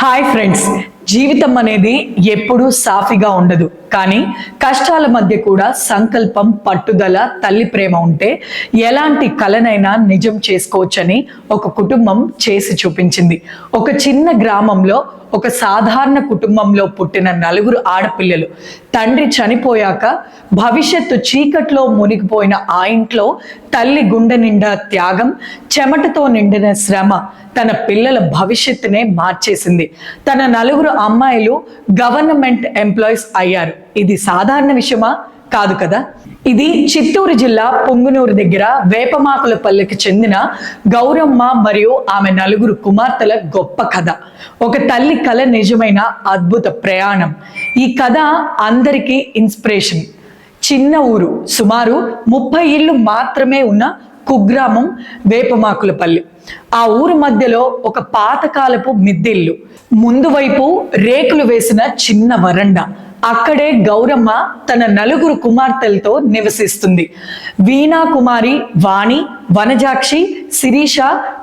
Hi friends జీవితం అనేది ఎప్పుడూ సాఫీగా ఉండదు. కానీ కష్టాల మధ్య కూడా సంకల్పం పట్టుదల తల్లి ప్రేమ ఉంటే ఎలాంటి కలనైనా నిజం చేసుకోవచ్చని ఒక కుటుంబం చేసి చూపించింది. ఒక చిన్న గ్రామంలో ఒక సాధారణ కుటుంబంలో పుట్టిన నలుగురు ఆడపిల్లలు. తండ్రి చనిపోయాక భవిష్యత్తు చీకట్లో మునిగిపోయిన ఆ ఇంట్లో తల్లి గుండె నిండా త్యాగం చెమటతో నిండిన శ్రమ తన పిల్లల భవిష్యత్తునే మార్చేసింది. తన నలుగురు అమ్మాయిలు గవర్నమెంట్ ఎంప్లాయీస్ అయ్యారు. ఇది సాధారణ విషయమా? కాదు కదా. ఇది చిత్తూరు జిల్లా పొంగునూరు దగ్గర వేపమాకులపల్లికి చెందిన గౌరమ్మ మరియు ఆమె నలుగురు కుమార్తెల గొప్ప కథ. ఒక తల్లి కళ నిజమైన అద్భుత ప్రయాణం. ఈ కథ అందరికీ ఇన్స్పిరేషన్. చిన్న ఊరు. సుమారు ముప్పై ఇళ్ళు మాత్రమే ఉన్న కుగ్రామం వేపమాకులపల్లి. ఆ ఊరు మధ్యలో ఒక పాతకాలపు మిద్దెల్లు. ముందు వైపు రేకులు వేసిన చిన్న వరండా. అక్కడే గౌరమ్మ తన నలుగురు కుమార్తెలతో నివసిస్తుంది. వీణా కుమారి వాణి వనజాక్షి శిరీష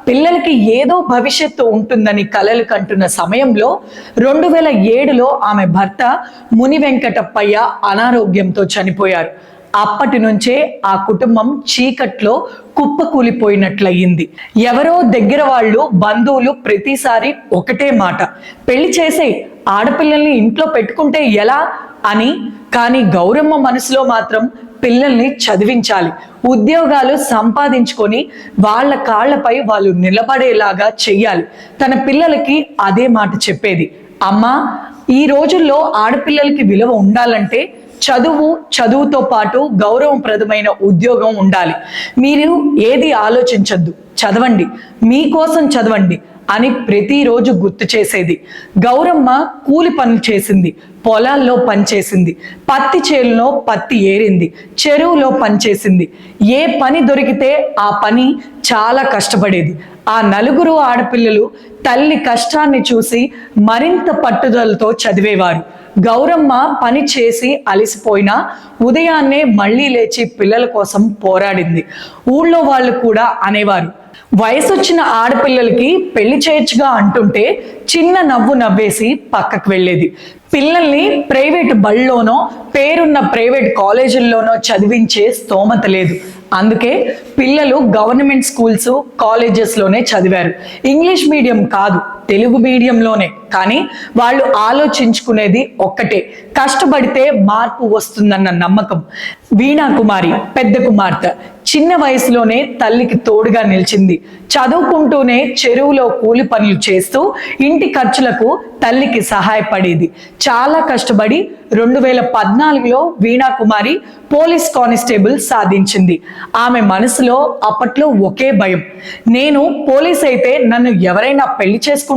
పిల్లలకి ఏదో భవిష్యత్తు ఉంటుందని కలలు కంటున్న సమయంలో రెండు వేల ఏడులో ఆమె భర్త ముని వెంకటప్పయ్య అనారోగ్యంతో చనిపోయారు. అప్పటి నుంచే ఆ కుటుంబం చీకట్లో కుప్పకూలిపోయినట్లయింది. ఎవరో దగ్గర వాళ్ళు బంధువులు ప్రతిసారి ఒకటే మాట పెళ్ళి చేసే ఆడపిల్లల్ని ఇంట్లో పెట్టుకుంటే ఎలా? అని. కానీ గౌరమ్మ మనసులో మాత్రం పిల్లల్ని చదివించాలి ఉద్యోగాలు సంపాదించుకొని వాళ్ళ కాళ్ళపై వాళ్ళు నిలబడేలాగా చెయ్యాలి. తన పిల్లలకి అదే మాట చెప్పేది అమ్మా ఈ రోజుల్లో ఆడపిల్లలకి విలువ ఉండాలంటే చదువు చదువుతో పాటు గౌరవప్రదమైన ఉద్యోగం ఉండాలి. మీరు ఏది ఆలోచించద్దు. చదవండి. మీకోసం చదవండి అని ప్రతిరోజు గుర్తు చేసేది. గౌరమ్మ కూలి పనులు చేసింది. పొలాల్లో పనిచేసింది పత్తి చేలులో పత్తి ఏరింది. చెరువులో పనిచేసింది ఏ పని దొరికితే ఆ పని చాలా కష్టపడేది. ఆ నలుగురు ఆడపిల్లలు తల్లి కష్టాన్ని చూసి మరింత పట్టుదలతో చదివేవారు. గౌరమ్మ పని చేసి అలసిపోయినా ఉదయాన్నే మళ్ళీ లేచి పిల్లల కోసం పోరాడింది. ఊళ్ళో వాళ్ళు కూడా అనేవారు. వయసొచ్చిన ఆడపిల్లలకి పెళ్ళి చేయొచ్చుగా అంటుంటే చిన్న నవ్వు నవ్వేసి పక్కకు వెళ్ళేది. పిల్లల్ని ప్రైవేట్ బళ్ళలోనో పేరున్న ప్రైవేట్ కాలేజీల్లోనో చదివించే స్తోమత లేదు. అందుకే పిల్లలు గవర్నమెంట్ స్కూల్స్ కాలేజెస్లోనే చదివారు. ఇంగ్లీష్ మీడియం కాదు. తెలుగు మీడియంలోనే. కానీ వాళ్ళు ఆలోచించుకునేది ఒక్కటే. కష్టపడితే మార్పు వస్తుందన్న నమ్మకం. వీణా కుమారి పెద్ద కుమార్తె. చిన్న వయసులోనే తల్లికి తోడుగా నిలిచింది. చదువుకుంటూనే చెరువులో కూలి పనులు చేస్తూ ఇంటి ఖర్చులకు తల్లికి సహాయపడేది. చాలా కష్టపడి రెండు వేల పద్నాలుగులో వీణా కుమారి పోలీస్ కానిస్టేబుల్ సాధించింది. ఆమె మనసులో అప్పట్లో ఒకే భయం. నేను పోలీస్ అయితే నన్ను ఎవరైనా పెళ్ళి చేసుకుంటారా?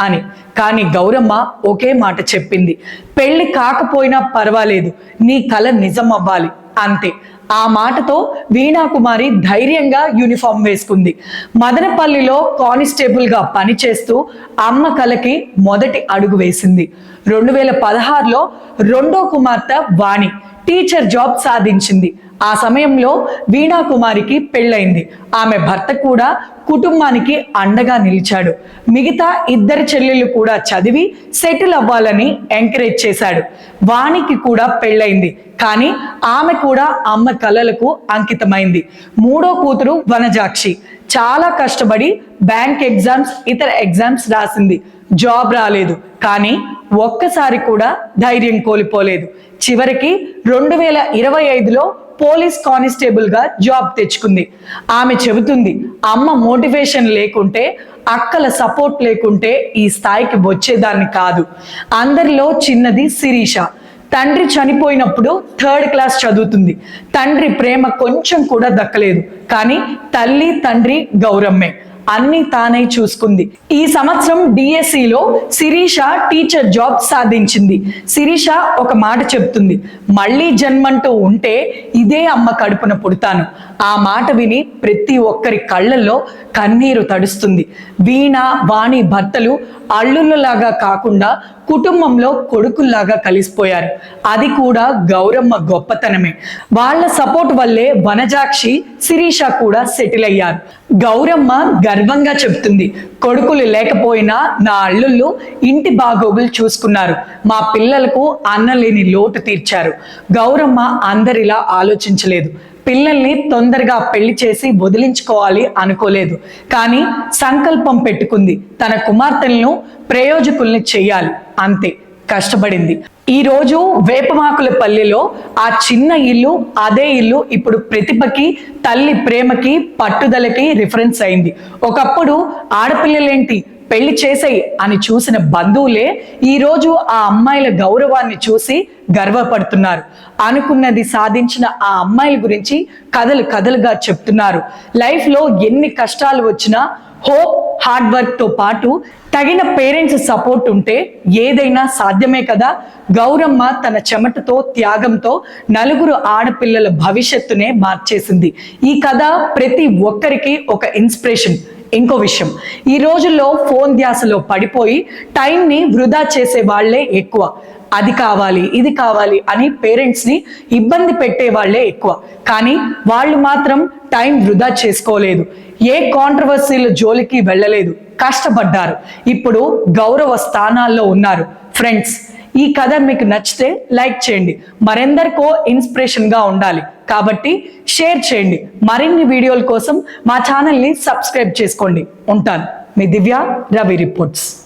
అని. కానీ గౌరమ్మ ఒకే మాట చెప్పింది. పెళ్ళి కాకపోయినా పర్వాలేదు నీ కల నిజం అవ్వాలి అంతే. ఆ మాటతో వీణాకుమారి ధైర్యంగా యూనిఫామ్ వేసుకుంది. మదనపల్లిలో కానిస్టేబుల్గా పనిచేస్తూ అమ్మ కలకి మొదటి అడుగు వేసింది. రెండు వేల పదహారులో రెండో కుమార్తె వాణి టీచర్ జాబ్ సాధించింది. ఆ సమయంలో వీణా కుమారికి పెళ్ళైంది ఆమె భర్త కూడా కుటుంబానికి అండగా నిలిచాడు. మిగతా ఇద్దరు చెల్లెళ్ళు కూడా చదివి సెటిల్ అవ్వాలని ఎంకరేజ్ చేశాడు. వాణికి కూడా పెళ్ళైంది కానీ ఆమె కూడా అమ్మ కలలకు అంకితమైంది. మూడో కూతురు వనజాక్షి. చాలా కష్టపడి బ్యాంక్ ఎగ్జామ్స్ ఇతర ఎగ్జామ్స్ రాసింది. జాబ్ రాలేదు. కానీ ఒక్కసారి కూడా ధైర్యం కోల్పోలేదు. చివరికి రెండు వేల ఇరవై ఐదులో పోలీస్ కానిస్టేబుల్గా జాబ్ తెచ్చుకుంది. ఆమె చెబుతుంది అమ్మ మోటివేషన్ లేకుంటే అక్కల సపోర్ట్ లేకుంటే ఈ స్థాయికి వచ్చేదాన్ని కాదు. అందరిలో చిన్నది శిరీష. తండ్రి చనిపోయినప్పుడు థర్డ్ క్లాస్ చదువుతుంది. తండ్రి ప్రేమ కొంచెం కూడా దక్కలేదు. కానీ తల్లి తండ్రి గౌరమ్మే. అన్ని తానే చూసుకుంది. ఈ సంవత్సరం డిఎస్సిలో శిరీష టీచర్ జాబ్ సాధించింది. శిరీష ఒక మాట చెప్తుంది. మళ్ళీ జన్మంటూ ఉంటే ఇదే అమ్మ కడుపున పుడతాను. ఆ మాట విని ప్రతి ఒక్కరి కళ్ళల్లో కన్నీరు తడుస్తుంది. వీణ వాణి భర్తలు అల్లుళ్ళలాగా కాకుండా కుటుంబంలో కొడుకుల్లాగా కలిసిపోయారు. అది కూడా గౌరమ్మ గొప్పతనమే. వాళ్ళ సపోర్ట్ వల్లే వనజాక్షి శిరీష కూడా సెటిల్ అయ్యారు. గౌరమ్మ గర్వంగా చెప్తుంది కొడుకులు లేకపోయినా నా అల్లుళ్ళు ఇంటి బాగోగులు చూసుకున్నారు. మా పిల్లలకు అన్నలేని లోటు తీర్చారు. గౌరమ్మ అందరిలా ఆలోచించలేదు. పిల్లల్ని తొందరగా పెళ్ళి చేసి వదిలించుకోవాలి అనుకోలేదు. కానీ సంకల్పం పెట్టుకుంది. తన కుమార్తెలను ప్రయోజకుల్ని చేయాలి అంతే. కష్టపడింది. ఈ రోజు వేపమాకుల పల్లెలో ఆ చిన్న ఇల్లు అదే ఇల్లు ఇప్పుడు ప్రతిభకి తల్లి ప్రేమకి పట్టుదలకి రిఫరెన్స్ అయింది. ఒకప్పుడు ఆడపిల్లలేంటి పెళ్ళి చేసేయి అని చూసిన బంధువులే ఈరోజు ఆ అమ్మాయిల గౌరవాన్ని చూసి గర్వపడుతున్నారు. అనుకున్నది సాధించిన ఆ అమ్మాయిల గురించి కథలు కథలుగా చెప్తున్నారు. లైఫ్లో ఎన్ని కష్టాలు వచ్చినా హోప్ హార్డ్ వర్క్తో పాటు తగిన పేరెంట్స్ సపోర్ట్ ఉంటే ఏదైనా సాధ్యమే కదా? గౌరమ్మ తన చెమటతో త్యాగంతో నలుగురు ఆడపిల్లల భవిష్యత్తునే మార్చేసింది. ఈ కథ ప్రతి ఒక్కరికి ఒక ఇన్స్పిరేషన్ ఇంకో విషయం ఈ రోజుల్లో ఫోన్ ధ్యాసలో పడిపోయి టైంని వృధా చేసే వాళ్ళే ఎక్కువ. అది కావాలి ఇది కావాలి అని పేరెంట్స్ని ఇబ్బంది పెట్టే వాళ్ళే ఎక్కువ. కానీ వాళ్ళు మాత్రం టైం వృధా చేసుకోలేదు. ఏ కాంట్రవర్సీల జోలికి వెళ్ళలేదు. కష్టపడ్డారు. ఇప్పుడు గౌరవ స్థానాల్లో ఉన్నారు. ఫ్రెండ్స్ ఈ కథ మీకు నచ్చితే లైక్ చేయండి. మరెందరికో ఇన్స్పిరేషన్గా ఉండాలి. కాబట్టి షేర్ చేయండి. మరిన్ని వీడియోల కోసం మా ఛానల్ని సబ్స్క్రైబ్ చేసుకోండి. ఉంటాను. మీ దివ్య రవి రిపోర్ట్స్